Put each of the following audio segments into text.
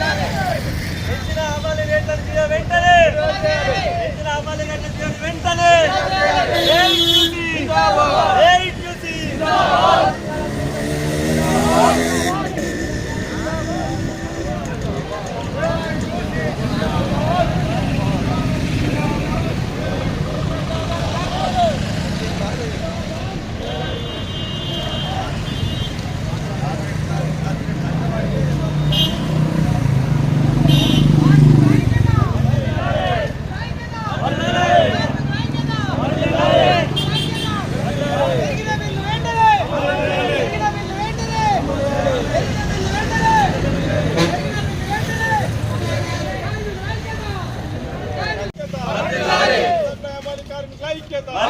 పెంచిన అమలు రేట్ల జీవో వెంటనే. పెంచిన అమలు వెంటనే ఏయ్ చూసి ఏయ్ చూసి సప్లై కార్మికుల ఐక్యత సప్లై కార్మికుల ఐక్యత పెంచిన ఆమాలి కూలీ రేట్ల జీవోని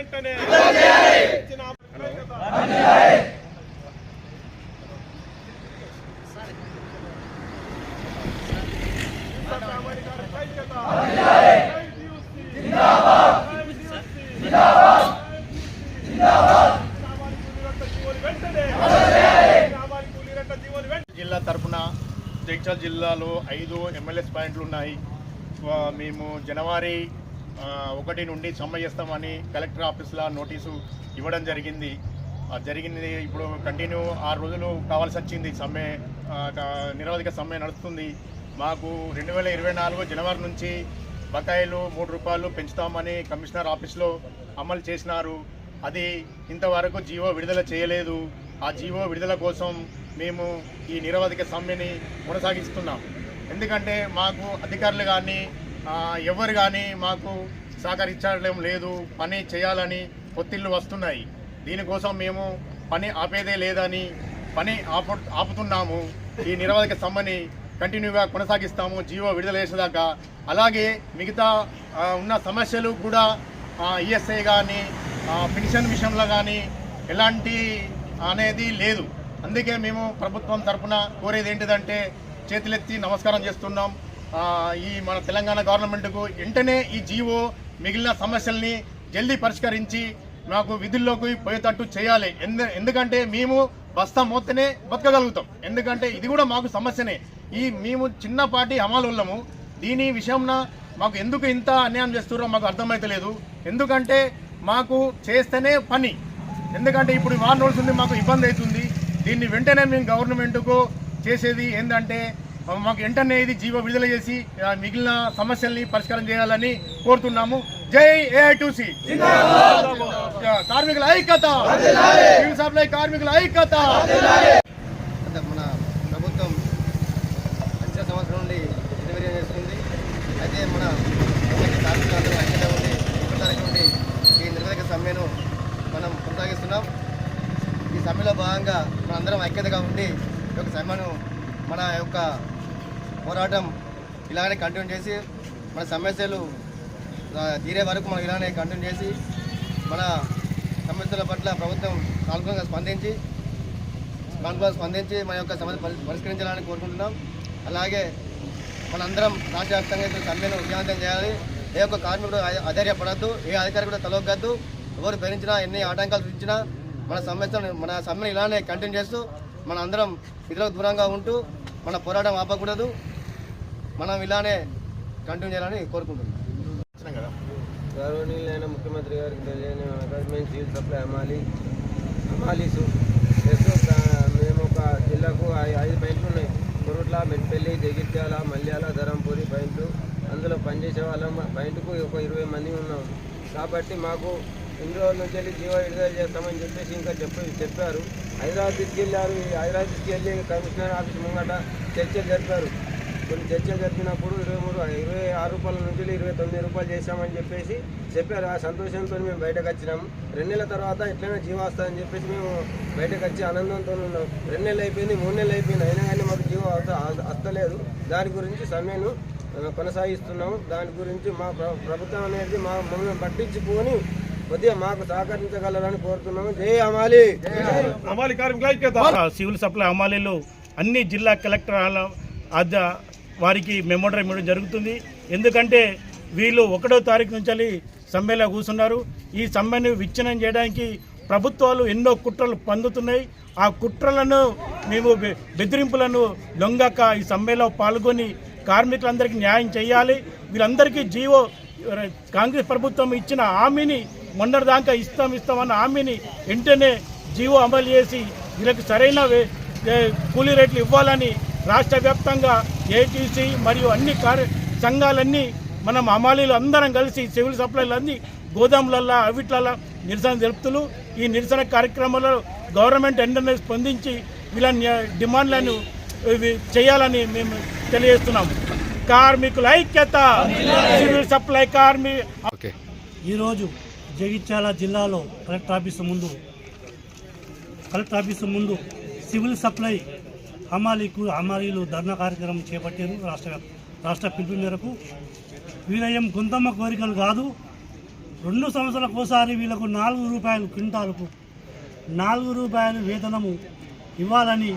వెంటనే జిల్లా తరపున జగిత్యాల జిల్లాలో ఐదు ఎమ్మెల్యేస్ పాయింట్లు ఉన్నాయి. మేము జనవరి ఒకటి నుండి సమ్మె చేస్తామని కలెక్టర్ ఆఫీస్లో నోటీసు ఇవ్వడం జరిగింది. జరిగింది ఇప్పుడు కంటిన్యూ ఆరు రోజులు కావాల్సి వచ్చింది సమ్మె నిరవధిక సమ్మె నడుస్తుంది. మాకు రెండు వేల ఇరవై నాలుగు జనవరి నుంచి బకాయిలు మూడు రూపాయలు పెంచుతామని కమిషనర్ ఆఫీస్లో అమలు చేసినారు. అది ఇంతవరకు జీవో విడుదల చేయలేదు. ఆ జీవో విడుదల కోసం మేము ఈ నిరవధిక సమ్మెని కొనసాగిస్తున్నాం. ఎందుకంటే మాకు అధికారులు కానీ ఎవరు కానీ మాకు సహకరించడం లేదు పని చేయాలని ఒత్తిళ్ళు వస్తున్నాయి. దీనికోసం మేము పని ఆపేదే లేదని పని ఆపు ఆపుతున్నాము. ఈ నిరవధిక సమ్మని కంటిన్యూగా కొనసాగిస్తాము జీవో విడుదల చేసేదాకా. అలాగే మిగతా ఉన్న సమస్యలు కూడా ఈఎస్ఐ కానీ పెన్షన్ విషయంలో కానీ ఎలాంటి అనేది లేదు. అందుకే మేము ప్రభుత్వం తరపున కోరేది ఏంటిదంటే చేతులెత్తి నమస్కారం చేస్తున్నాం. ఈ మన తెలంగాణ గవర్నమెంట్కు వెంటనే ఈ జీవో మిగిలిన సమస్యల్ని జల్దీ పరిష్కరించి మాకు విధుల్లోకి పోయేటట్టు చేయాలి. ఎందు ఎందుకంటే మేము బస్తా మోతనే బతకగలుగుతాం. ఎందుకంటే ఇది కూడా మాకు సమస్యనే. ఈ మేము చిన్నపాటి అమలుళ్ళము దీని విషయంన మాకు ఎందుకు ఇంత అన్యాయం చేస్తున్నారో మాకు అర్థమైతలేదు ఎందుకంటే మాకు చేస్తేనే పని. ఎందుకంటే ఇప్పుడు వారం రోజులు ఉంది మాకు ఇబ్బంది అవుతుంది. దీన్ని వెంటనే మేము గవర్నమెంట్కు చేసేది ఏంటంటే మాకు వెంటనే ఇది జీవో విడుదల చేసి మిగిలిన సమస్యల్ని పరిష్కారం చేయాలని కోరుతున్నాము. జై ఏఐటూసి కార్మికుల ఐక్యత. సప్లై కార్మికుల ఐక్యత. మన ప్రభుత్వం వచ్చే సంవత్సరం నుండి నిర్వీర్యం చేస్తుంది. అయితే మన ఐక్యత ఉండి ఇప్పటి తారీఖు నుండి ఈ నిర్వహిక సమ్మెను మనం కొనసాగిస్తున్నాం. ఈ సమ్మెలో భాగంగా మనందరం ఐక్యతగా ఉండి ఈ యొక్క సమ్మెను మన యొక్క పోరాటం ఇలానే కంటిన్యూ చేసి మన సమస్యలు తీరే వరకు మనం ఇలానే కంటిన్యూ చేసి మన సమస్యల పట్ల ప్రభుత్వం సానుకూలంగా స్పందించి సానుకూలంగా స్పందించి మన యొక్క సమస్య పరిష్కరించాలని కోరుకుంటున్నాం. అలాగే మనందరం రాష్ట్ర వ్యాప్తంగా ఇప్పుడు సమ్మెను విజయవంతం చేయాలి. ఏ ఒక్క కార్మికుడు అధైర్యపడద్దు ఏ అధికారి కూడా తలొగ్గద్దు. ఎవరు భరించినా ఎన్ని ఆటంకాలు సృష్టించినా మన సమస్యను మన సమ్మెను ఇలానే కంటిన్యూ చేస్తూ మన అందరం ఇతరులకు దూరంగా ఉంటూ మన పోరాటం ఆపకూడదు. మనం ఇలానే కంటిన్యూ చేయాలని కోరుకుంటున్నాం. కదా. గౌరవనీయులైన ముఖ్యమంత్రి గారికి తెలియని మేము సప్లై అమ్మాలి అమ్మాలీసు మేము ఒక జిల్లాకు ఐ- ఐదు పైంట్లు ఉన్నాయి. కొరుట్ల మెట్పల్లి జగిత్యాల మల్యాల ధరంపూరి పైంట్లు అందులో పనిచేసే వాళ్ళం పైంట్కు ఒక ఇరవై మంది ఉన్నాం. కాబట్టి మాకు ఇన్ని రోజుల నుంచి వెళ్ళి జీవో విడుదల చేస్తామని చెప్పేసి ఇంకా చెప్పి చెప్పారు. హైదరాబాద్ తీసుకెళ్ళారు ఈ హైదరాబాద్ తీసుకెళ్ళి కమిషనర్ ఆఫీస్ ముంగట చర్చలు జరిపారు. కొన్ని చర్చలు జరిపినప్పుడు ఇరవై మూడు ఇరవై ఆరు రూపాయల నుంచి ఇరవై తొమ్మిది రూపాయలు చేశామని చెప్పేసి చెప్పారు. ఆ సంతోషంతో మేము బయటకు వచ్చినాం. రెండు నెలల తర్వాత ఎట్లయినా జీవో వస్తుందని చెప్పేసి మేము బయటకు వచ్చి ఆనందంతో ఉన్నాం. రెండు నెలలు అయిపోయింది మూడు నెలలు అయిపోయింది. అయినా కానీ మాకు జీవో వస్త- వస్తలేదు దాని గురించి సమ్మెను కొనసాగిస్తున్నాము. దాని గురించి మా ప్ర- ప్రభుత్వం అనేది మా మమ్మల్ని పట్టించుకొని కొద్దిగా మాకు సహకరించగలరని కోరుతున్నాము. జై అమాలి అమాలి కార్మికుల సివిల్ సప్లై హమాలీలు అన్ని జిల్లా కలెక్టర్ అద్ద వారికి మెమోడర్ ఇవ్వడం జరుగుతుంది. ఎందుకంటే వీళ్ళు ఒకటో తారీఖు నుంచి సమ్మెలో కూర్చున్నారు. ఈ సమ్మెను విచ్ఛిన్నం చేయడానికి ప్రభుత్వాలు ఎన్నో కుట్రలు పొందుతున్నాయి. ఆ కుట్రలను మేము బెదిరింపులను లొంగక ఈ సమ్మెలో పాల్గొని కార్మికులందరికీ న్యాయం చేయాలి. వీళ్ళందరికీ జీవో కాంగ్రెస్ ప్రభుత్వం ఇచ్చిన హామీని మొన్నటిదాకా ఇస్తాం ఇస్తామన్న హామీని వెంటనే జీవో అమలు చేసి వీళ్ళకి సరైన వే- కూలీ రేట్లు ఇవ్వాలని రాష్ట్ర వ్యాప్తంగా ఏటీసీ మరియు అన్ని కార్య సంఘాలన్నీ మనం హమాలీలు అందరం కలిసి సివిల్ సప్లైలు అన్ని గోదాములల్లో అవిట్లల్లో నిరసన తెలుపుతూ ఈ నిరసన కార్యక్రమంలో గవర్నమెంట్ వెంటనే స్పందించి వీళ్ళ డిమాండ్లను ఇవి చేయాలని మేము తెలియజేస్తున్నాము కార్మికుల ఐక్యత సివిల్ సప్లై కార్మి ఈరోజు జగిత్యాల జిల్లాలో కలెక్టర్ ఆఫీసు ముందు కలెక్టర్ ఆఫీసు ముందు సివిల్ సప్లై హమాలీకు హమాలీలు ధర్నా కార్యక్రమం చేపట్టారు రాష్ట్ర రాష్ట్ర పిలుపు మేరకు. వీరయం గుంతమ్మ కోరికలు కాదు. రెండు సంవత్సరాలకు ఒకసారి వీళ్ళకు నాలుగు రూపాయలు క్వింటాలకు నాలుగు రూపాయలు వేతనము ఇవ్వాలని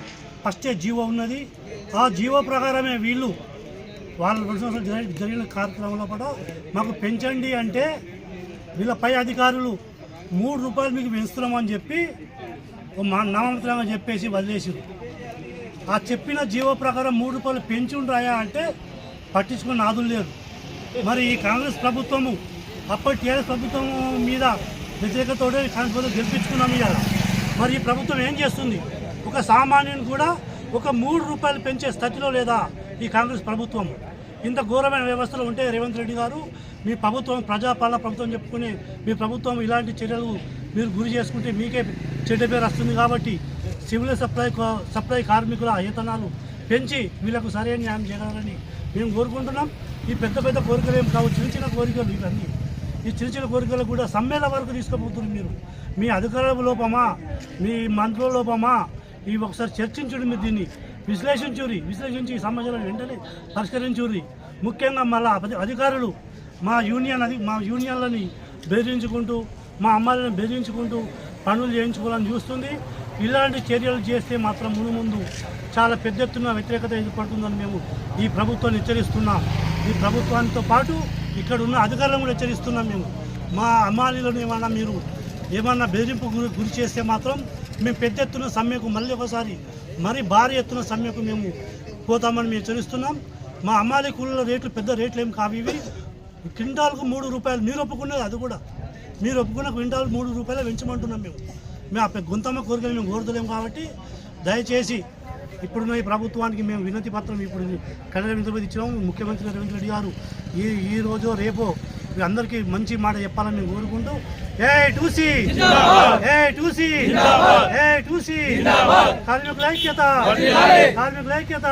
ఫస్టే జీవో ఉన్నది. ఆ జీవో ప్రకారమే వీళ్ళు వాళ్ళ రెండు సంవత్సరాలు జరిగిన కార్యక్రమంలో కూడా మాకు పెంచండి అంటే వీళ్ళ పై అధికారులు మూడు రూపాయలు మీకు పెంచుతున్నామని చెప్పి మా నామమాత్రంగా చెప్పేసి వదిలేసారు ఆ చెప్పిన జీవో ప్రకారం మూడు రూపాయలు పెంచి ఉంటాయా అంటే పట్టించుకున్న నాదులు లేరు. మరి ఈ కాంగ్రెస్ ప్రభుత్వము అప్పటి టీఆర్ఎస్ ప్రభుత్వం మీద వ్యతిరేకతోనే కాంగ్రెస్ ప్రభుత్వం గెలిపించుకున్నాము ఇవాళ మరి ఈ ప్రభుత్వం ఏం చేస్తుంది? ఒక సామాన్యుని కూడా ఒక మూడు రూపాయలు పెంచే స్థితిలో లేదా ఈ కాంగ్రెస్ ప్రభుత్వం? ఇంత ఘోరమైన వ్యవస్థలో ఉంటే రేవంత్ రెడ్డి గారు మీ ప్రభుత్వం ప్రజాపాలన ప్రభుత్వం చెప్పుకుని మీ ప్రభుత్వం ఇలాంటి చర్యలు మీరు గురి చేసుకుంటే మీకే చెడ్డ పేరు వస్తుంది కాబట్టి సివిల్ సప్లై సప్లై కార్మికుల వేతనాలు పెంచి వీళ్ళకు సరైన న్యాయం చేయాలని మేము కోరుకుంటున్నాం. ఈ పెద్ద పెద్ద కోరికలు ఏం కావు చిన్న చిన్న కోరికలు ఇవన్నీ. ఈ చిన్న చిన్న కోరికలు కూడా సమ్మెల వరకు తీసుకుపోతున్నారు మీరు. మీ అధికారుల లోపమా మీ మంత్రుల లోపమా? ఇవి ఒకసారి చర్చించుడు మీరు దీన్ని. విశ్లేషించురి విశ్లేషించి ఈ సమస్యలను వెంటనే పరిష్కరించురి ముఖ్యంగా మళ్ళా అధికారులు మా యూనియన్ అది మా యూనియన్లని బెదిరించుకుంటూ మా అమ్మాయిలను బెదిరించుకుంటూ పనులు చేయించుకోవాలని చూస్తుంది. ఇలాంటి చర్యలు చేస్తే మాత్రం ముందు ముందు చాలా పెద్ద ఎత్తున వ్యతిరేకత ఎదుర్కొంటుందని మేము ఈ ప్రభుత్వాన్ని హెచ్చరిస్తున్నాం. ఈ ప్రభుత్వంతో పాటు ఇక్కడ ఉన్న అధికారులను కూడా హెచ్చరిస్తున్నాం మేము. మా అమ్మాయిలను ఏమన్నా మీరు ఏమన్నా బెదిరింపు గురి చేస్తే మాత్రం మేము పెద్ద ఎత్తున సమ్మెకు మళ్ళీ ఒకసారి మరీ భారీ ఎత్తున సమ్మెకు మేము పోతామని మేము హెచ్చరిస్తున్నాం. మా అమ్మాయి కూలీల రేట్లు పెద్ద రేట్లు ఏం కావు ఇవి. క్వింటాల్కు మూడు రూపాయలు మీరు ఒప్పుకున్నది అది కూడా. మీరు ఒప్పుకున్న క్వింటాల్ మూడు రూపాయలు పెంచమంటున్నాం మేము. మేము గుంతమ్మ కోరికలు మేము కోరుతలేము కాబట్టి దయచేసి ఇప్పుడున్న ఈ ప్రభుత్వానికి మేము వినతి పత్రం ఇప్పుడు కళ్యాణ వినతి ఇచ్చినాము. ముఖ్యమంత్రి రేవంత్ రెడ్డి గారు ఈ ఈ రోజు రేపో అందరికీ మంచి మాట చెప్పాలని మేము కోరుకుంటూ ఏ టూసీ! ఏ టూసీ! ఏ టూసీ! కార్మికుల ఐక్యత! కార్మికుల ఐక్యత!